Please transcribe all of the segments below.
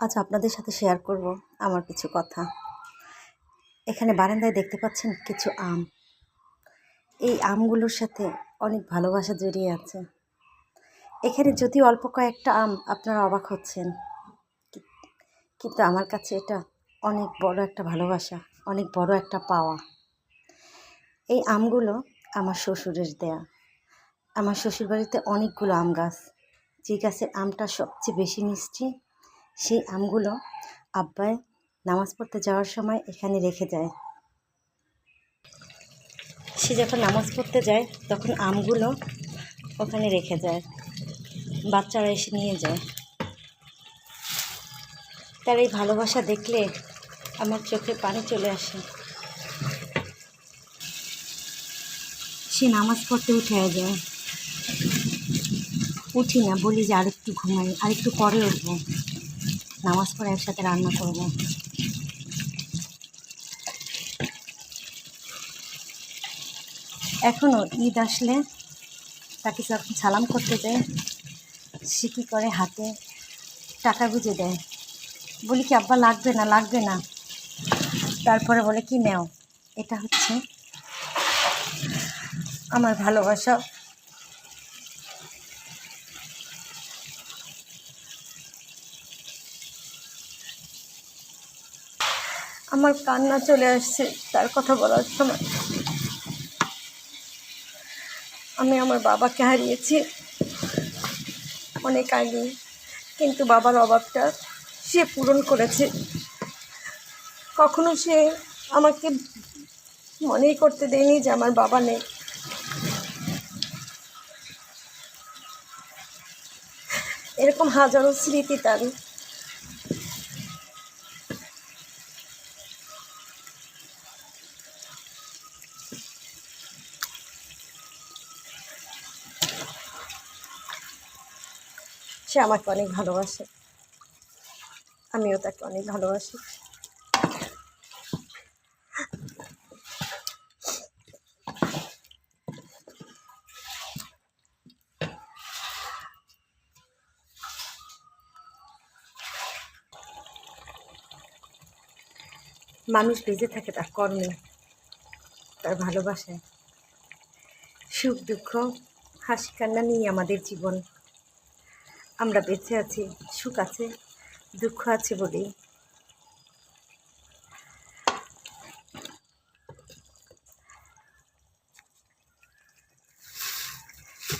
আজ আপনাদের সাথে শেয়ার করব আমার কিছু কথা। এখানে বারান্দায় দেখতে পাচ্ছেন কিছু আম। এই আমগুলোর সাথে অনেক ভালোবাসা জড়িয়ে আছে। এখানে যদি অল্প কয়েকটা আম, আপনারা অবাক হচ্ছেন। কিন্তু আমার কাছে এটা অনেক বড় একটা ভালোবাসা, অনেক বড় একটা পাওয়া। এই আমগুলো আমার শ্বশুরের দেয়া। আমার শ্বশুরবাড়িতে অনেকগুলো আম গাছ। যে গাছের আমটা সবচেয়ে বেশি মিষ্টি সেই আমগুলো আব্বাই নামাজ পড়তে যাওয়ার সময় এখানে রেখে যায়। সে যখন নামাজ পড়তে যায়, তখন আমগুলো ওখানে রেখে যায়। বাচ্চারা এসে নিয়ে যায়। তার এই ভালোবাসা দেখলে আমার চোখে পানি চলে আসে। সে নামাজ পড়তে উঠে যায়। উঠি না, বলি যে আরেকটু ঘুমাই, আরেকটু পরে উঠবো। নামাজ পড়ে একসাথে রান্না করব। এখনও ঈদ আসলে তাকে যখন সালাম করতে দেয়, সে কী করে হাতে টাকা গুঁজে দেয়। বলি কি, আব্বা, লাগবে না লাগবে না। তারপরে বলে কি, নেও। এটা হচ্ছে আমার ভালোবাসা। আমার কান্না চলে আসছে তার কথা বলার সময়। আমি আমার বাবাকে হারিয়েছি অনেক আগে, কিন্তু বাবার অভাবটা সে পূরণ করেছে। কখনো সে আমাকে মনেই করতে দেয়নি যে আমার বাবা নেই। এরকম হাজারো স্মৃতি তার সে আমাকে অনেক ভালোবাসে। আমিও তাকে অনেক ভালোবাসি। মানুষ বেঁচে থাকে তার কর্মে, তার ভালোবাসায়। সুখ দুঃখ, হাসি কান্না নিয়ে আমাদের জীবন। আমরা বেঁচে আছি, সুখ আছে, দুঃখ আছে বলেই।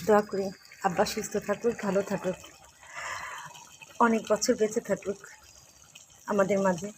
দোয়া করি, আব্বা সুস্থ থাকুক, ভালো থাকুক, অনেক বছর বেঁচে থাকুক আমাদের মাঝে।